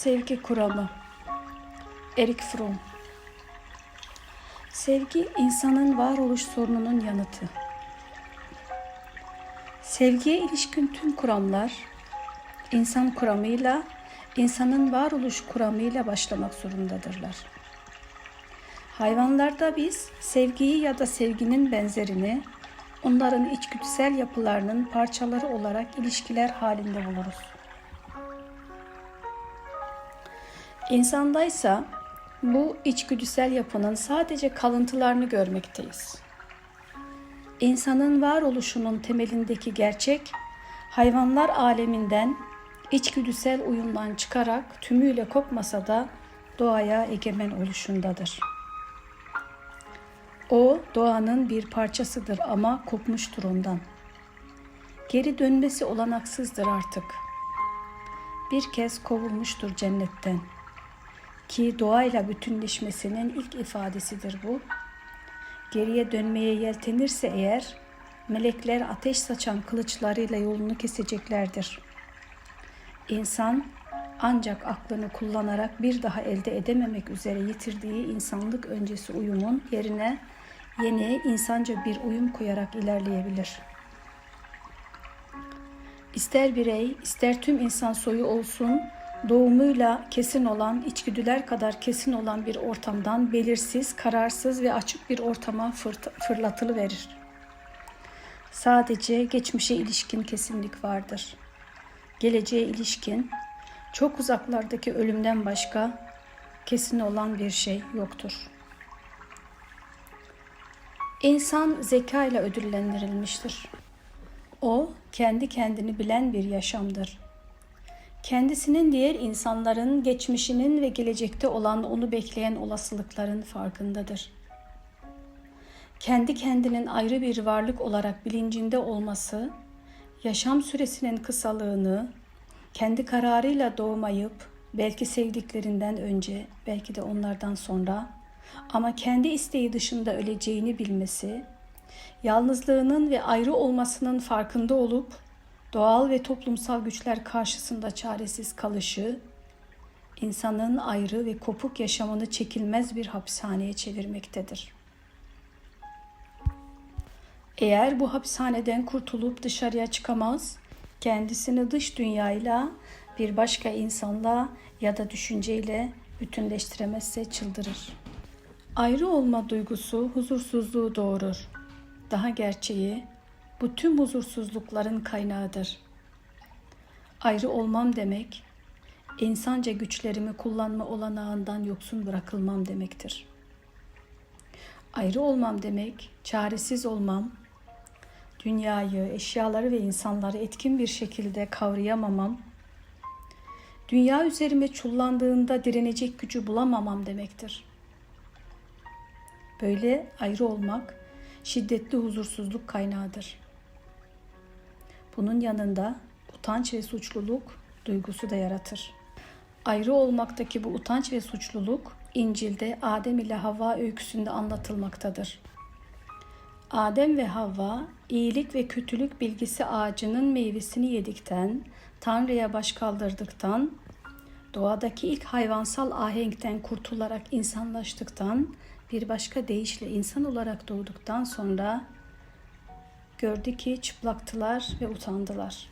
Sevgi kuramı Erik Fromm Sevgi insanın varoluş sorununun yanıtı. Sevgiye ilişkin tüm kuramlar insan kuramıyla, insanın varoluş kuramıyla başlamak zorundadırlar. Hayvanlarda biz sevgiyi ya da sevginin benzerini onların içgüdüsel yapılarının parçaları olarak ilişkiler halinde buluruz. İnsandaysa bu içgüdüsel yapının sadece kalıntılarını görmekteyiz. İnsanın varoluşunun temelindeki gerçek, hayvanlar aleminden içgüdüsel uyumdan çıkarak tümüyle kopmasa da doğaya egemen oluşundadır. O doğanın bir parçasıdır ama kopmuştur ondan. Geri dönmesi olanaksızdır artık. Bir kez kovulmuştur cennetten.'' Ki doğayla bütünleşmesinin ilk ifadesidir bu. Geriye dönmeye yeltenirse eğer melekler ateş saçan kılıçlarıyla yolunu keseceklerdir. İnsan ancak aklını kullanarak bir daha elde edememek üzere yitirdiği insanlık öncesi uyumun yerine yeni insanca bir uyum koyarak ilerleyebilir. İster birey, ister tüm insan soyu olsun, doğumuyla kesin olan, içgüdüler kadar kesin olan bir ortamdan belirsiz, kararsız ve açık bir ortama fırlatılı verir. Sadece geçmişe ilişkin kesinlik vardır. Geleceğe ilişkin çok uzaklardaki ölümden başka kesin olan bir şey yoktur. İnsan zeka ile ödüllendirilmiştir. O kendi kendini bilen bir yaşamdır kendisinin diğer insanların geçmişinin ve gelecekte olan onu bekleyen olasılıkların farkındadır. Kendi kendinin ayrı bir varlık olarak bilincinde olması, yaşam süresinin kısalığını, kendi kararıyla doğmayıp belki sevdiklerinden önce, belki de onlardan sonra ama kendi isteği dışında öleceğini bilmesi, yalnızlığının ve ayrı olmasının farkında olup doğal ve toplumsal güçler karşısında çaresiz kalışı, insanın ayrı ve kopuk yaşamını çekilmez bir hapishaneye çevirmektedir. Eğer bu hapishaneden kurtulup dışarıya çıkamaz, kendisini dış dünyayla bir başka insanla ya da düşünceyle bütünleştiremezse çıldırır. Ayrı olma duygusu huzursuzluğu doğurur. Daha gerçeği bu tüm huzursuzlukların kaynağıdır. Ayrı olmam demek, insanca güçlerimi kullanma olanağından yoksun bırakılmam demektir. Ayrı olmam demek, çaresiz olmam, dünyayı, eşyaları ve insanları etkin bir şekilde kavrayamamam, dünya üzerime çullandığında direnecek gücü bulamamam demektir. Böyle ayrı olmak şiddetli huzursuzluk kaynağıdır. Bunun yanında utanç ve suçluluk duygusu da yaratır. Ayrı olmaktaki bu utanç ve suçluluk İncil'de Adem ile Havva öyküsünde anlatılmaktadır. Adem ve Havva iyilik ve kötülük bilgisi ağacının meyvesini yedikten, Tanrı'ya baş kaldırdıktan, doğadaki ilk hayvansal ahenkten kurtularak insanlaştıktan, bir başka deyişle insan olarak doğduktan sonra Gördü ki çıplaktılar ve utandılar.